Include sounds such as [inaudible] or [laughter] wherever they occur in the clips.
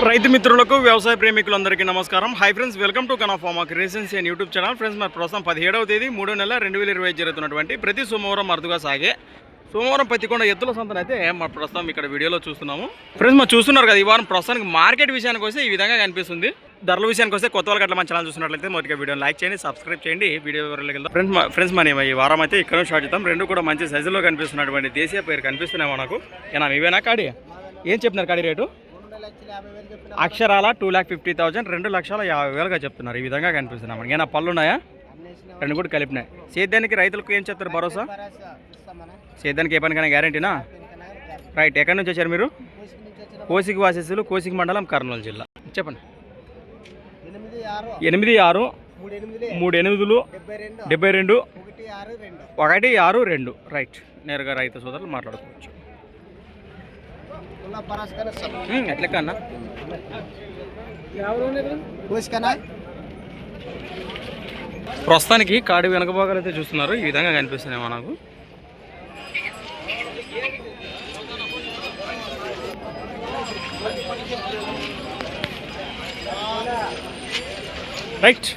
రైతు మిత్రులకు వ్యవసాయ ప్రేమికులందరికీ నమస్కారం. హై ఫ్రెండ్స్ వెల్కమ్ టు కనా pharma creations and YouTube channel friends మరి ప్రస్తుతం పదిహేడవ తేదీ మూడో నెల రెండు వేల ఇరవై జరుగుతున్నటువంటి ప్రతి సోమవారం అరుదుగా సాగే సోమవారం పత్తికొండ ఎత్తుల సంతన అయితే మా ప్రస్తుతం ఇక్కడ వీడియోలో చూస్తున్నాము. ఫ్రెండ్స్ మరి చూస్తున్నారు కదా ఈ వారం ప్రస్తుతానికి మార్కెట్ విషయానికి వస్తే ఈ విధంగా కనిపిస్తుంది. ధరల విషయానికి వస్తే కొత్త వాళ్ళకి అట్లా మన ఛానల్ చూసినట్లయితే మొదటిగా వీడియో లైక్ చేయండి సబ్స్క్రైబ్ చేయండి. వీడియో వివరాలకు ఫ్రెండ్స్ ఫ్రెండ్స్ మనం ఈ వారం అయితే ఇక్కడ షార్ట్ చేద్దాం రెండు కూడా మంచి సైజులో కనిపిస్తున్నటువంటి దేశీయ పేరు కనిపిస్తున్నాయి మనకు. ఏనా ఇవేనా కాడి? ఏం చెప్పినారు కాడి రేటు? అక్షరాల? టూ ల్యాక్ ఫిఫ్టీ థౌజండ్ రెండు లక్షల యాభై వేలుగా చెప్తున్నారు. ఈ విధంగా కనిపిస్తున్నాం మనకి. ఏమైనా పళ్ళు ఉన్నాయా? రెండు కూడా కలిపినాయి. సేద్యానికి రైతులకు ఏం చెప్తారు భరోసా? సేద్యానికి ఏ పనికైనా గ్యారంటీనా? రైట్ ఎక్కడి నుంచి వచ్చారు మీరు? కోసికి వాసేసులు కోసికి మండలం కర్నూలు జిల్లా. చెప్పండి. ఎనిమిది ఆరు. మూడు ఎనిమిది మూడు ఎనిమిదిలు డెబ్బై రెండు. ఒకటి ఆరు రెండు. రైట్ నేరుగా రైతు సోదరులు మాట్లాడుకోవచ్చు. కోసుకనా ప్రస్తుతానికి కాడి వెనక భాగాలు అయితే చూస్తున్నారు. ఈ విధంగా కనిపిస్తున్నాయి మనకు రైట్.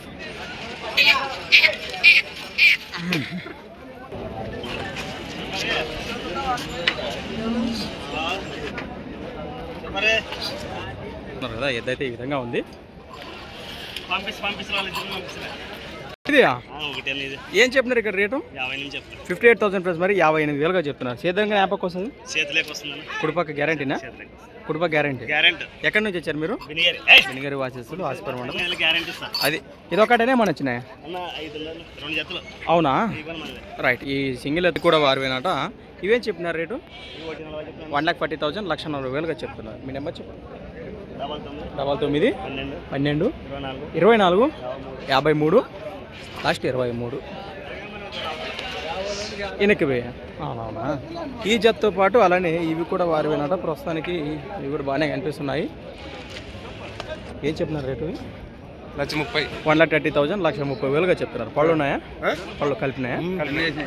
కదా ఎద్దైతే ఈ విధంగా ఉంది. ఏం చెప్పినారు ఇక్కడ rate? Fifty eight thousand plus మరి యాభై ఎనిమిది వేలుగా చెప్తున్నారు. సేద్యంగా జ్ఞాపకం వస్తుంది? కుడిపక్క గ్యారంటీనా? కుడిపక్క గ్యారంటీ? గ్యారెంట్. ఎక్కడి నుంచి వచ్చారు మీరు? మండలం గ్యారెంటీ ఇస్తా. అది ఇదొకటేనే మన వచ్చినాయి? అవునా? రైట్. ఈ సింగిల్ ఎత్తు కూడా వారివేనట. ఇవేం చెప్పినారు rate? One lakh forty thousand లక్ష నలభై వేలుగా చెప్తున్నారు. మీ నెంబర్ చెప్పండి. డబల్ తొమ్మిది పన్నెండు ఇరవై నాలుగు యాభై మూడు. లాస్ట్ ఇరవై మూడు. వెనక్కి పోయా. అవునా ఈ జతతో పాటు అలానే ఇవి కూడా వారి వినట ప్రస్తుతానికి ఇవి కూడా బాగానే కనిపిస్తున్నాయి. ఏం చెప్తున్నారు రేటు లక్ష ముప్పై. వన్ లాక్ థర్టీ థౌసండ్ లక్ష ముప్పై వేలుగా చెప్తున్నారు. పళ్ళు ఉన్నాయా? పళ్ళు కలిపినాయా?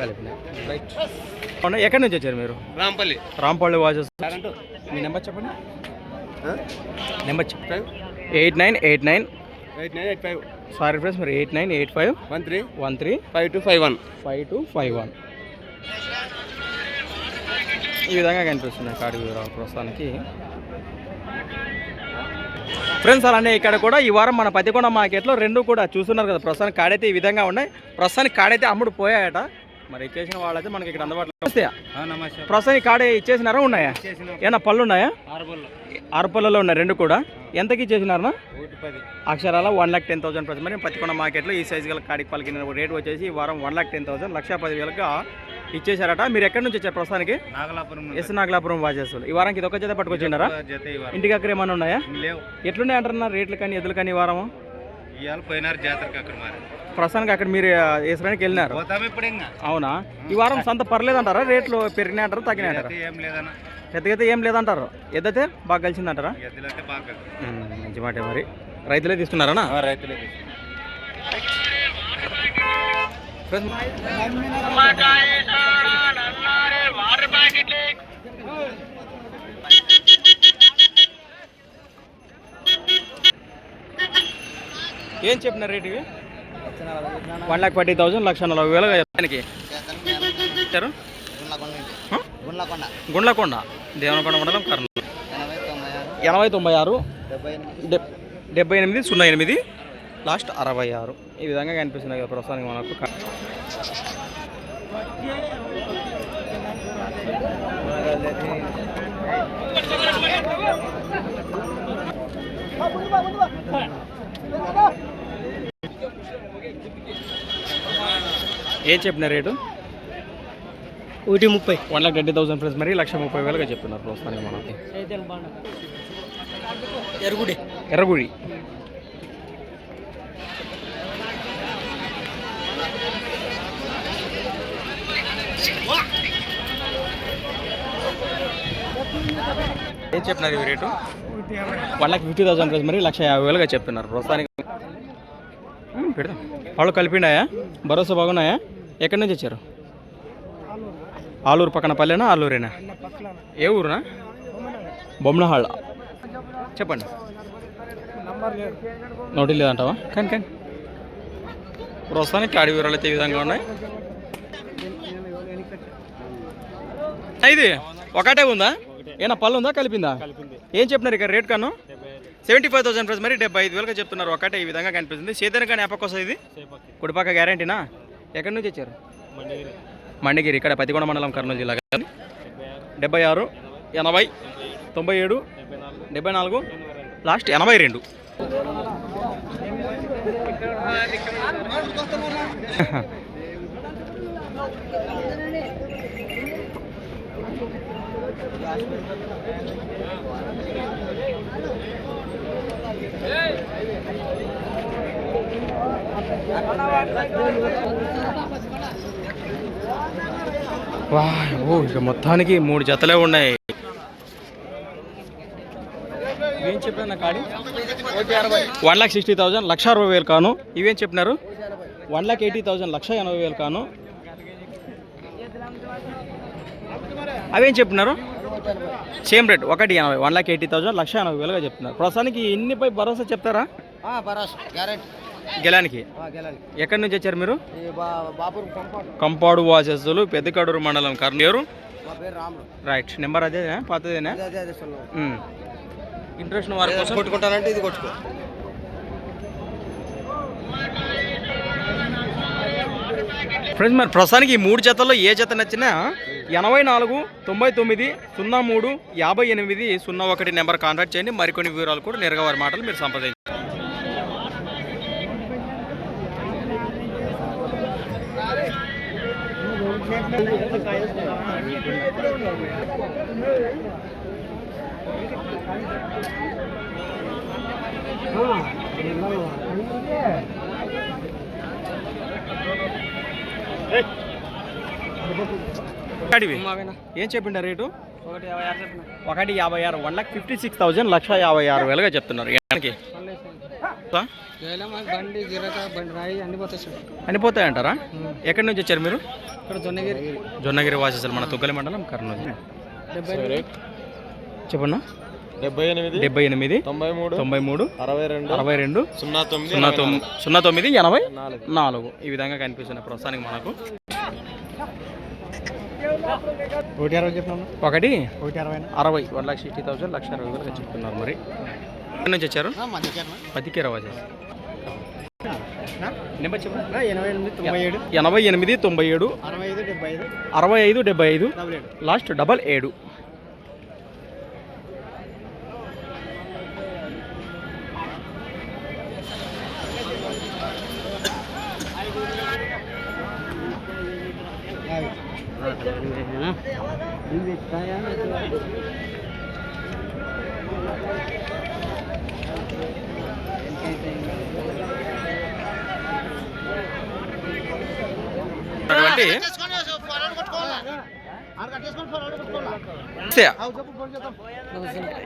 కలిపినాయి. ఎక్కడి నుంచి వచ్చారు మీరు? రాంపల్లి. రాంపల్లి వాచెస్ మీ నెంబర్ చెప్పండి. నెంబర్ చెప్పండి eight nine eight nine eight nine eight five sorry friends మరి eight nine eight five one three one three five two five one five two five one ఈ విధంగా కనిపిస్తున్నాయి కార్డు వివరాలు ప్రస్తుతానికి. ఫ్రెండ్స్ అలానే ఇక్కడ కూడా ఈ వారం మన పతికొండ మార్కెట్లో రెండు కూడా చూస్తున్నారు కదా. ప్రస్తుతానికి కాడైతే ఈ విధంగా ఉన్నాయి. ప్రస్తుతానికి కాడైతే అమ్ముడు పోయాయట. మరి ఇచ్చేసిన వాళ్ళైతే మనకి ఇక్కడ అందుబాటులో వస్తాయా ప్రస్తుతానికి కాడే ఇచ్చేసినారా ఉన్నాయా? ఏమన్నా పళ్ళు ఉన్నాయా? పళ్ళలో ఉన్నాయి రెండు కూడా. ఎంతకి ఇచ్చేసినారా అక్షరాల వన్ లాక్ టెన్ థౌసండ్ ప్రతి మరి పత్తికొండ మార్కెట్లో ఈ సైజు గల కాడికి పలికిన రేట్ వచ్చేసి ఈ వారం వన్ లాక్ టెన్ థౌసండ్ లక్ష పది వేలుగా ఇచ్చేశారట. మీరు ఎక్కడి నుంచి వచ్చారు ప్రస్తుతానికి? నాగలాపురం ఎస్ నాగలాపురం వాచేస్తారు ఈ వారానికి ఇది ఒక జత పట్టుకొచ్చిండారా జత ఇవ్వాలి ఇంటికి అక్కడ ఏమైనా ఉన్నాయా? ఎట్లున్నాయి అంటున్నారు రేట్లు కానీ ఎదులు కానీ ఈ వారం ప్రస్తుతానికి అక్కడ మీరు వేసడానికి వెళ్ళినారు? అవునా? ఈ వారం సంత పర్లేదంటారా? రేట్లు పెరిగినాయి అంటారా పెద్దగైతే ఏం లేదంటారు. ఎద్దతే బాగా కలిసిందంటారా? మంచి మాట మరి. రైతులే తీసుకున్నారా రైతులే ఏం చెప్పిన రేటు ఇవి? వన్ లాక్ ఫార్టీ థౌసండ్ లక్ష నలభై వేలుగా చెప్పడానికి ఇచ్చారు? గుండ్లకొండ. గుండ్లకొండ. దేవనకొండ మండలం కర్నూలు. ఎనభై తొంభై ఆరు. డెబ్బై ఎనిమిది సున్నా ఎనిమిది. లాస్ట్ అరవై ఆరు. ఈ విధంగా కనిపిస్తున్నాయి కదా ప్రస్తుతానికి మనకు. ఏం చెప్పిన రేటు? ఒకటి ముప్పై. One lakh twenty thousand plus మరి లక్ష ముప్పై వేలుగా చెప్తున్నారు ప్రస్తుతానికి మనకి. ఎరుగుడి ఎర్రగుడి. ఏం చెప్తున్నారు ఇవి rate? One lakh fifty thousand plus మరి లక్ష యాభై వేలుగా చెప్తున్నారు ప్రస్తుతానికి. పెడదాం. వాళ్ళు కలిపిండాయా భరోసా బాగున్నాయా? ఎక్కడి నుంచి వచ్చారు? ఆలూరు పక్కన పల్లెనా ఆలూరేనా? ఏ ఊరునా? బొమ్మనహాళ్ళ. చెప్పండి. నోటి లేదంటావా కానీ కానీ. ప్రస్తుతానికి కాడి వివరాలు అయితే ఈ విధంగా ఉన్నాయి. ఇది ఒకటే ఉందా? ఏనా పళ్ళు ఉందా? కలిపిందా? ఏం చెప్పినారు ఇక్కడ రేట్ కను సెవెంటీ ఫైవ్ థౌసండ్ ప్రైస్ మరి డెబ్బై ఐదు వేలుగా చెప్తున్నారు. ఒకటే ఈ విధంగా కనిపిస్తుంది. సేతన కానీ ఎప్పకి ఇది? కుడిపాక గ్యారంటీనా? ఎక్కడి నుంచి వచ్చారు మండగిరి ఇక్కడ పతికొండ మండలం కర్నూలు జిల్లా కదా డెబ్బై ఆరు ఎనభై తొంభై ఏడు డెబ్బై నాలుగు లాస్ట్ ఎనభై రెండు [laughs] వా ఓ ఇక మొత్తానికి మూడు జతలే ఉన్నాయి. ఏం చెప్పిన కాడి? వన్ లాక్ సిక్స్టీ థౌజండ్ లక్ష అరవై వేలు కాను. ఇవేం చెప్పినారు? వన్ లాక్ ఎయిటీ థౌజండ్ లక్ష ఎనభై వేలు కాను. అవేం చెప్పినారు? సేమ్ రేట్ ఒకటి ఎనభై వన్ లాక్ ఎయిటీ థౌజండ్ లక్ష ఎనభై వేలుగా చెప్తున్నారు ప్రస్తుతానికి ఇన్నిపై భరోసా చెప్తారా? భరోసా గ్యారెంటీ. గెలానికి? ఎక్కడి నుంచి వచ్చారు మీరు? కంపాడు. వాసెస్సులు పెద్దకడూరు మండలం కర్నూలు. రాముడు. రైట్. నెంబర్ అదేనా? పాతదేనా? అదే సొల్లు. ఇంట్రెస్ట్ వారి కోసం కొట్టుకుంటానంటే ఇది కొట్టుకో. ఫ్రెండ్స్ మరి ప్రస్తుతానికి ఈ మూడు జతల్లో ఏ జత నచ్చినా ఎనభై నాలుగు తొంభై తొమ్మిది సున్నా మూడు యాభై ఎనిమిది సున్నా ఒకటి నెంబర్ కాంటాక్ట్ చేయండి. మరికొన్ని వివరాలు కూడా నేరుగా వారి మాటలు మీరు సంప్రదించండి అడివి ఏం చెప్పిండ రేటు? ఒకటి యాభై ఆరు one lakh fifty six thousand లక్ష యాభై ఆరు వేలుగా చెప్తున్నారు. ఎక్కడికి? మాకు బండి గిరక బండి రాయి అన్ని పోతాయి సార్. అనిపోతాయంటారా ఎక్కడి నుంచి వచ్చారు మీరు? జొన్నగిరి. జొన్నగిరి వాసేసారు మన తుగ్గలి మండలం కర్నూలు. చెప్పన్నా? డెబ్బై ఎనిమిది డెబ్బై ఎనిమిది తొంభై మూడు తొంభై మూడు అరవై రెండు అరవై రెండు సున్నా తొమ్మిది సున్నా తొమ్మిది సున్నా తొమ్మిది ఎనభై నాలుగు. నాలుగు. ఈ విధంగా కనిపిస్తున్నాయి ప్రస్తుతానికి మనకు. ఒకటి అరవై చెప్పినా ఒకటి ఒకటి అరవై అరవై. వన్ లాక్ సిక్స్టీ థౌసండ్ లక్ష అరవై వేలుగా చెప్తున్నారు మరి. ఎక్కడి నుంచి వచ్చారు? పతికేర చెప్పండి. ఎనభై ఎనిమిది తొంభై ఏడు. ఎనభై ఎనిమిది తొంభై ఏడు. అరవై ఐదు డెబ్బై ఐదు. అరవై ఐదు డెబ్బై ఐదు. డబుల్ ఏడు. లాస్ట్ డబల్ ఏడు.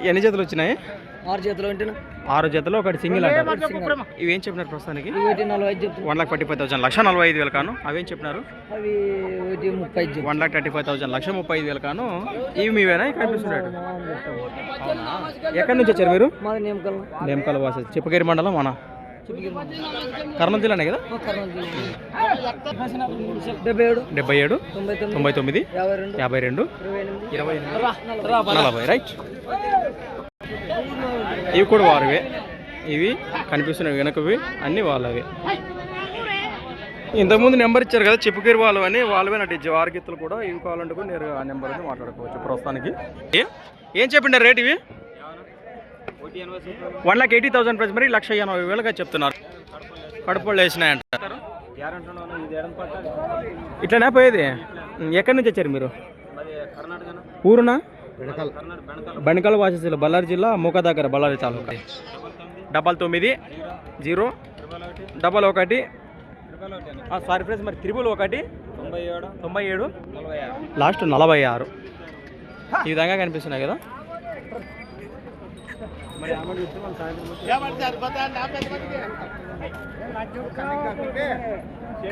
ఎన్ని జతలు వచ్చినాయి? ఆరు చేతులు వింటున్నా ఆరు జతలు ఒకటి సింగిల్ ఇవేం చెప్పినారు ప్రస్తుతానికి? One lakh forty five thousand లక్ష నలభై ఐదు వేలు కాను. అవేం చెప్పినారు. One lakh thirty five thousand లక్ష ముప్పై ఐదు వేలు కాను. ఇవి మీవేనా? కనిపిస్తున్నాడు ఎక్కడి నుంచి వచ్చారు మీరు? నేమకాల. వాస. చెప్పగిరి మండలం మన కర్నూలు జిల్లానే కదా? డెబ్బై ఏడు. డెబ్బై ఏడు తొంభై తొమ్మిది. యాభై రెండు. ఇరవై ఎనిమిది ఇరవై ఎనిమిది. నలభై రైట్. ఇవి కూడా వారివే. ఇవి కనిపిస్తున్నవి వెనకవి అన్నీ వాళ్ళవి. ఇంతకుముందు నెంబర్ ఇచ్చారు కదా చెప్పుకేరు వాళ్ళు అని వాళ్ళవే నటి వారిగిత్తులు కూడా ఇవి కావాలంటే కూడా నేరుగా ఆ నెంబర్ అయితే మాట్లాడుకోవచ్చు ప్రస్తుతానికి. ఏ- చెప్పిండారు రేట్ ఇవి? One lakh eighty thousand price. మరి లక్ష ఎనభై వేలుగా చెప్తున్నారు. కడుపులు వేసినాయంట ఇట్లనే పోయేది? ఎక్కడి నుంచి వచ్చారు మీరు? ఊరునా? బణికల్ వాసేసి బళ్ళారి జిల్లా మూక దగ్గర బళ్ళారి తాలూకా. డబల్ తొమ్మిది జీరో డబల్ ఒకటి. సారీ ఫ్రెండ్స్ మరి త్రిబుల్ ఒకటి తొంభై ఏడు తొంభై ఏడు లాస్ట్ నలభై ఆరు. ఈ విధంగా కనిపిస్తున్నాయి కదా.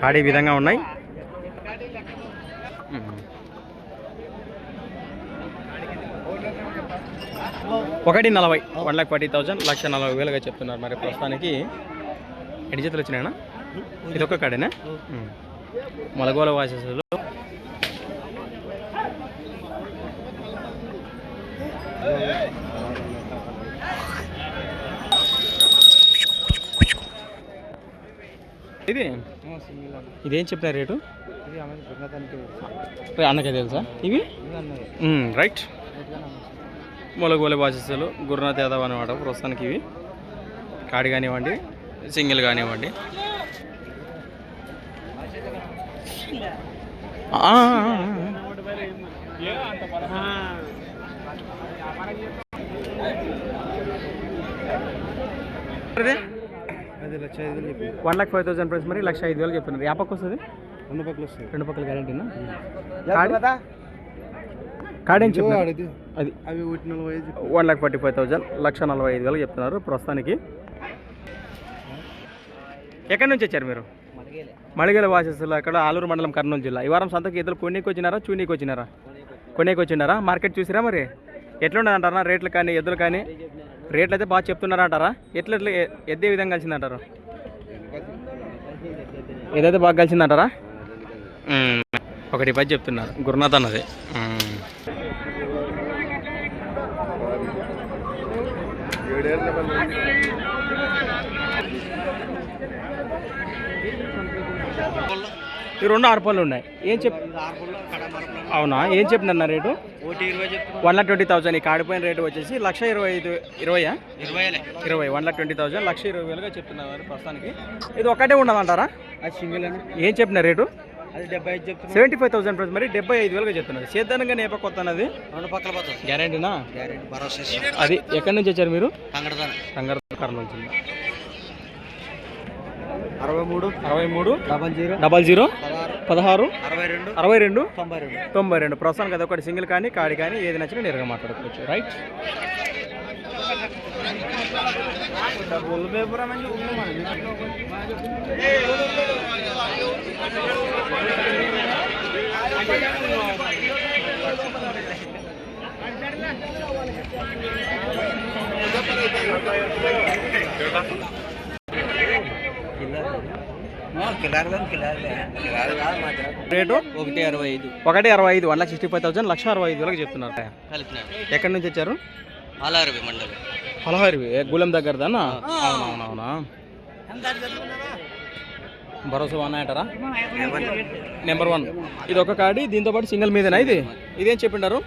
కాడి విధంగా ఉన్నాయి. ఒకటి నలభై వన్ లాక్ ఫార్టీ థౌసండ్ లక్ష నలభై వేలుగా చెప్తున్నారు మరి ప్రస్తుతానికి. ఎన్ని జతలు వచ్చినాయనా ఇది ఒక్క కాడేనా. మొలగోల వాసెస్లో ఇది? ఇదేం చెప్పిన రేటు? అన్నకే తెలుసా? ఇవి? రైట్ మొలగోలే బాధ్యతలు గురునాథ్ యాదవ్ అనమాట ప్రస్తుతానికి ఇవి. కాడి కానివ్వండి సింగిల్ కానివ్వండి. One lakh five thousand price మరి లక్ష ఐదు వేలు చెప్తున్నారు పక్క వస్తుంది? రెండు పక్కలు వస్తాయి. రెండు పక్కల గ్యారంటీనా కాడి చెప్పినారు? అది అది. అవి one lakh forty five thousand లక్ష నలభై ఐదు వేలు చెప్తున్నారు ప్రస్తుతానికి. ఎక్కడి నుంచి వచ్చారు మీరు? మడిగల వాసస్సులు అక్కడ ఆలూరు మండలం కర్నూలు జిల్లా. ఈ వారం సంతకి ఇద్దరు కొన్నికి వచ్చినారా చూనీకి వచ్చినారా? కొనేకి వచ్చినారా? మార్కెట్ చూసిరా మరి? ఎట్లుండదు అంటారా రేట్లు కానీ ఎద్దులు కానీ? రేట్లు అయితే బాగా చెప్తున్నారా అంటారా ఎట్లా ఎట్లా ఎద్దే విధంగా కలిసిందంటారు? ఏదైతే బాగా కలిసిందంటారా. ఒకటి పది చెప్తున్నారు. గురునాథ్ అన్నది. ఈ రెండు ఆరు పళ్ళు ఉన్నాయి. ఏం చెప్ అవునా? ఏం చెప్పిన రేటు? ఒకటి వన్ లాక్ ట్వంటీ థౌసండ్. ఈ కాడిపోయిన రేటు వచ్చేసి లక్ష ఇరవై ఐదు ఇరవయా ఇరవై ఇరవై వన్ లాక్ ట్వంటీ థౌసండ్. లక్ష ఇరవై వేలుగా చెప్తున్నారు ప్రస్తుతానికి. ఇది ఒక్కటే ఉండదంటారా అది సింగిల్ ఏం చెప్పిన rate? Seventy five thousand price. మరి డెబ్బై ఐదు వేలుగా చెప్తున్నారు సేద్దానంగా నేప కొత్త అన్నది రెండు పక్కల గ్యారంటీనా? అది ఎక్కడి నుంచి వచ్చారు మీరు? కర్నూలు జిల్లా అరవై మూడు. అరవై మూడు. Double zero. Double zero. పదహారు. అరవై రెండు. అరవై రెండు. తొంభై రెండు. తొంభై రెండు. ప్రస్తుతానికి అది ఒకటి సింగిల్ కానీ కాడి కానీ ఏది నచ్చినా నేరుగా మాట్లాడుకోవచ్చు. Right rate? ఒకటి అరవై ఐదు. ఒకటి అరవై ఐదు one lakh sixty five thousand లక్ష అరవై ఐదు వేలకు చెప్తున్నారు. ఎక్కడి నుంచి వచ్చారు? అరవై మండలం. పలహారివి గులం దగ్గరదానా అవునవునవునా భరోసా వన్ అంటారా? నెంబర్ వన్ ఇది ఒక కాడి దీంతో పాటు సింగిల్ మీదేనా ఇది? ఇదేం చెప్పిండారు?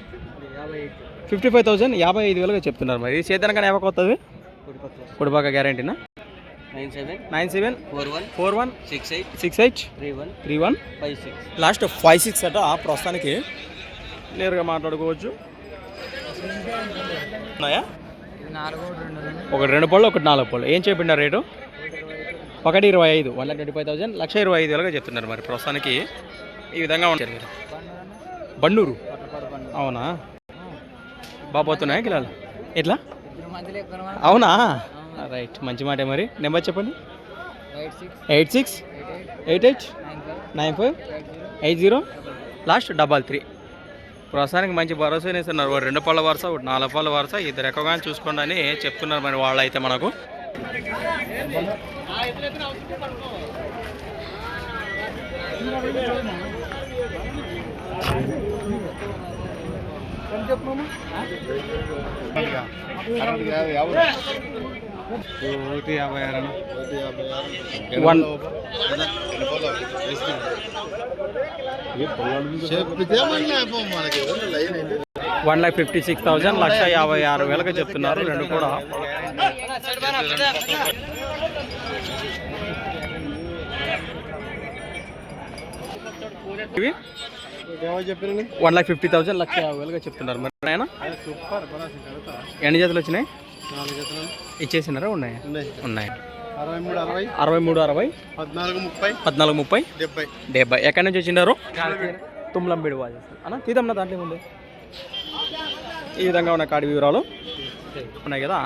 ఫిఫ్టీ ఫైవ్ థౌసండ్ యాభై ఐదు వేలుగా చెప్తున్నారు మరి. ఇది చేతనగా యాభై వస్తుంది కుడిపాక గ్యారంటీనా nine seven nine seven four one four one six eight six eight three one three one five six last five six అట ప్రస్తుతానికి నేరుగా మాట్లాడుకోవచ్చు ఉన్నాయా. ఒకటి రెండు పళ్ళు ఒకటి నాలుగు పళ్ళు. ఏం చెప్పిండారు రేటు? ఒకటి ఇరవై ఐదు one lakh twenty five thousand. లక్ష ఇరవై ఐదు వేలుగా చెప్తున్నారు మరి. ప్రస్తుతానికి ఈ విధంగా ఉంటారు మీరు బండూరు అవునా బాబోతున్నాయా కిలాలు ఎట్లా? అవునా? రైట్ మంచి మాట మరి. నెంబర్ చెప్పండి. Eight six eight eight nine five eight zero. Last double three. ప్రస్తుతానికి మంచి భరోసా ఇస్తున్నారు. రెండు పళ్ళ వరుస ఒకటి నాలుగు పళ్ళ వరుస. ఇద్దరు ఎక్కువగా చూసుకోండి అని చెప్తున్నారు మరి వాళ్ళు అయితే మనకు. ఒకటి యాభై ఆరు one one lakh fifty six thousand లక్ష యాభై ఆరు వేలకు చెప్తున్నారు రెండు కూడా. ఇవి? వన్ లాక్ ఫిఫ్టీ థౌసండ్ లక్ష యాభై వేలుగా చెప్తున్నారు మరి. ఆయన ఎన్ని జతలు వచ్చినాయి? ఇచ్చేసినారా? ఉన్నాయి? ఉన్నాయి? అరవై మూడు అరవై? అరవై మూడు అరవై పద్నాలుగు ముప్పై? పద్నాలుగు ముప్పై డెబ్బై. డెబ్బై ఎక్కడి నుంచి వచ్చిండారు? తుమ్లంబిడి వాజు అన్న తీదమ్మ దాంట్లో ముందు ఈ విధంగా ఉన్న కాడి వివరాలు. ఉన్నాయి కదా?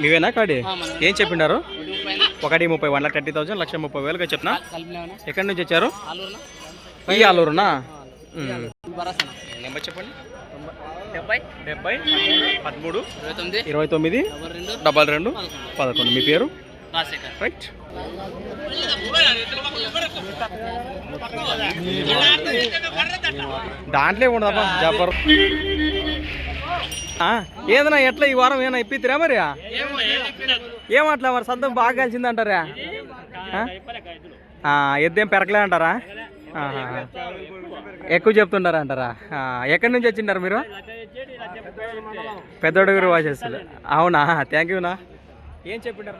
మీవేనా కాడి? ఏం చెప్పిండారు? ఒకటి ముప్పై వన్ లాక్ థర్టీ థౌసండ్ లక్ష ముప్పై వేలుగా చెప్పిన ఎక్కడి నుంచి వచ్చారు? ఈ ఆలూరునా? నెంబర్ చెప్పండి. డెబ్బై. డెబ్బై పదమూడు ఇరవై తొమ్మిది. డబల్ రెండు. పదకొండు. మీ పేరు? రైట్. దాంట్లో ఉండదమ్మా ఆ, ఏదన్నా ఎట్లా ఈ వారం ఏమైనా ఇప్పిద్దిరా మరి? ఏమట్లా మరి సంతం బాగా కలిసింది అంటారా ఎద్దేం పెరకలే అంటారా? ఎక్కువ చెప్తుంటారా అంటారా? ఎక్కడి నుంచి వచ్చిండారు మీరు? పెద్దోడుగురు వాచేస్తారు అవునా? థ్యాంక్ యూనా ఏం చెప్పిండారు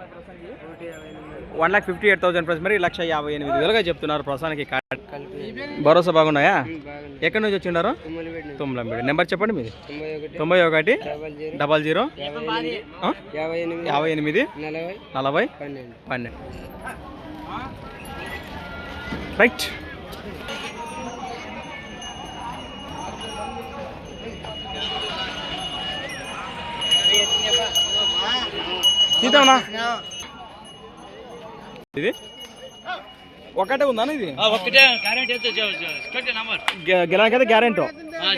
one lakh fifty eight thousand plus మరి లక్ష యాభై ఎనిమిది వేలుగా చెప్తున్నారు ప్రస్తుతానికి. భరోసా బాగున్నాయా? ఎక్కడి నుంచి వచ్చిండారు? తుమ్మలంబేడి నెంబర్ చెప్పండి మీది. తొంభై ఒకటి డబల్ జీరో? యాభై ఎనిమిది నలభై పన్నెండు. రైట్. తీద్దామన్నా? ఇది? ఒకటే ఉందా ఇది? ఒకటే గిరాకైతే గ్యారెంటీ.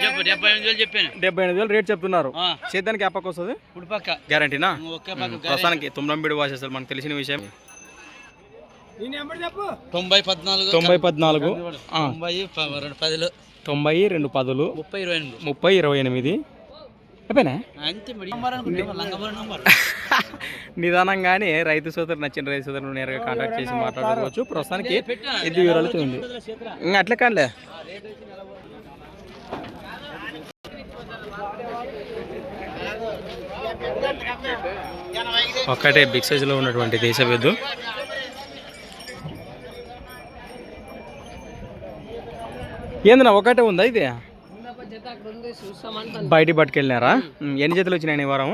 చెప్పు డెబ్బై ఎనిమిది వేలు చెప్పాను. డెబ్బై ఎనిమిది వేలు రేట్ చెప్తున్నారు. చేద్దానికి ఆ పక్క వస్తుంది? ఇప్పుడు పక్క. గ్యారంటీనా? ప్రస్తుతానికి తుమ్లంబిడి వాసేస్తారు మనకు తెలిసిన విషయం. తొంభై పద్నాలుగు తొంభై పద్నాలుగు. ఆ, తొంభై ప- రెండు పదులు. తొంభై రెండు పదులు. ముప్పై ఇరవై ఎనిమిది. ముప్పై ఇరవై ఎనిమిది. అయిపోయినా? [laughs] నిదానంగానే రైతు సోదరు నచ్చిన రైతు సోదరులు నేరుగా కాంటాక్ట్ చేసి మాట్లాడుకోవచ్చు. ప్రస్తుతానికి ఇది వివరాలతో ఉంది ఇంకా అట్లే కానిలే ఒక్కటే బిగ్ సైజులో ఉన్నటువంటి దేశవేద్దు ఏందన్నా ఒకటే ఉందా ఇది? బయటికి పట్టుకెళ్ళినారా? ఎన్ని జతలు వచ్చినాయి ఈ వారం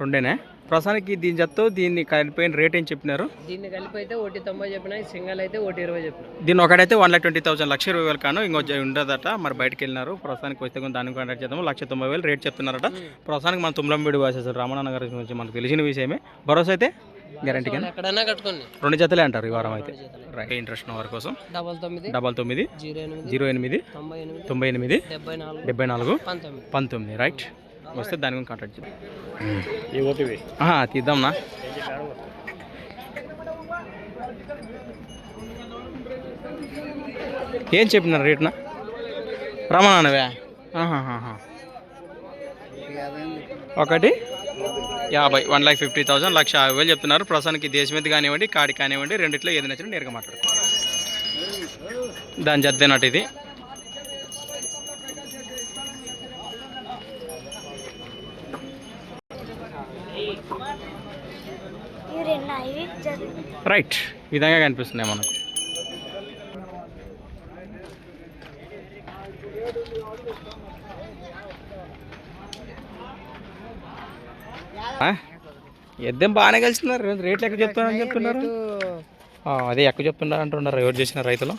రెండేనా? ప్రస్తుతానికి దీని జత్తో దీన్ని కలిపిన రేట్ ఏం చెప్పినారు? దీన్ని కలిపి అయితే ఒకటి తొంభై చెప్పిన సింగల్ అయితే ఒకటి ఇరవై చెప్పిన. దీన్ని ఒకటైతే వన్ లాక్ ట్వంటీ థౌసండ్ లక్ష ఇరవై వేలు కాను ఇంకో ఉండదట మరి బయటకు వెళ్ళినారు. ప్రస్తుతానికి వస్తే దానికి కాంటాక్ట్ చేద్దాము. లక్ష తొంభై వేలు రేట్ చెప్తున్నారట. ప్రస్తుతానికి మన తుమ్లంబీడి వాసేసారు రామనాన్న గారి గురించి మనకు తెలిసిన విషయమే. భరోసా అయితే? గ్యారంటీ కానీ ఎక్కడైనా కట్టుకోండి. రెండు జతలే అంటారు ఈ వారం అయితే. రైట్ ఇంట్రెస్ట్ వారి కోసం. డబల్ తొమ్మిది. డబల్ తొమ్మిది. జీరో ఎనిమిది. తొంభై ఎనిమిది. డెబ్బై నాలుగు. డెబ్బై నాలుగు. పంతొమ్మిది. రైట్ వస్తే దాని గురించి కాంటాక్ట్ చేద్దాం. ఆహా, తీద్దాంనా? ఏం చెప్పినారు రేట్నా? రమణానవే. ఒకటి. యాభై వన్ లాక్ ఫిఫ్టీ థౌసండ్ లక్ష యాభై వేలు చెప్తున్నారు. ప్రస్తుతానికి దేశమీద కానివ్వండి కాడి కానివ్వండి రెండిట్లో ఏది నచ్చిన నేరుగా మాట్లాడుతాం దాని జద్దేనట్టు ఇది. రైట్ విధంగా కనిపిస్తున్నాయి మనకు. ఎద్దేం బాగానే కలిసినారు. రేట్లు ఎక్కడ చెప్తున్నారని చెప్తున్నారు? అదే ఎక్కువ చెప్తున్నారు అంటున్నారు ఎవరు చేసిన రైతులు?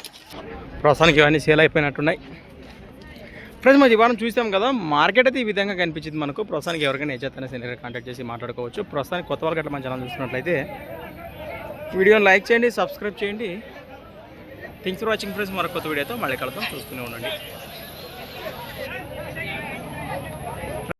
ప్రస్తుతానికి ఇవన్నీ సేల్ అయిపోయినట్టున్నాయి. ఫ్రెండ్స్ మరి వారం చూసాం కదా మార్కెట్ అయితే ఈ విధంగా కనిపించింది మనకు. ప్రస్తుతానికి ఎవరికైనా ఏజెత్తనే సీనియర్ కాంటాక్ట్ చేసి మాట్లాడుకోవచ్చు. ప్రస్తుతానికి కొత్త వాళ్ళకి అట్లా మన ఛానల్ చూస్తున్నట్లయితే వీడియోని లైక్ చేయండి సబ్స్క్రైబ్ చేయండి. థింక్స్ ఫర్ వాచింగ్ ఫ్రెండ్స్ మరొక కొత్త వీడియోతో మళ్ళీ కలుద్దాం. చూస్తూనే ఉండండి.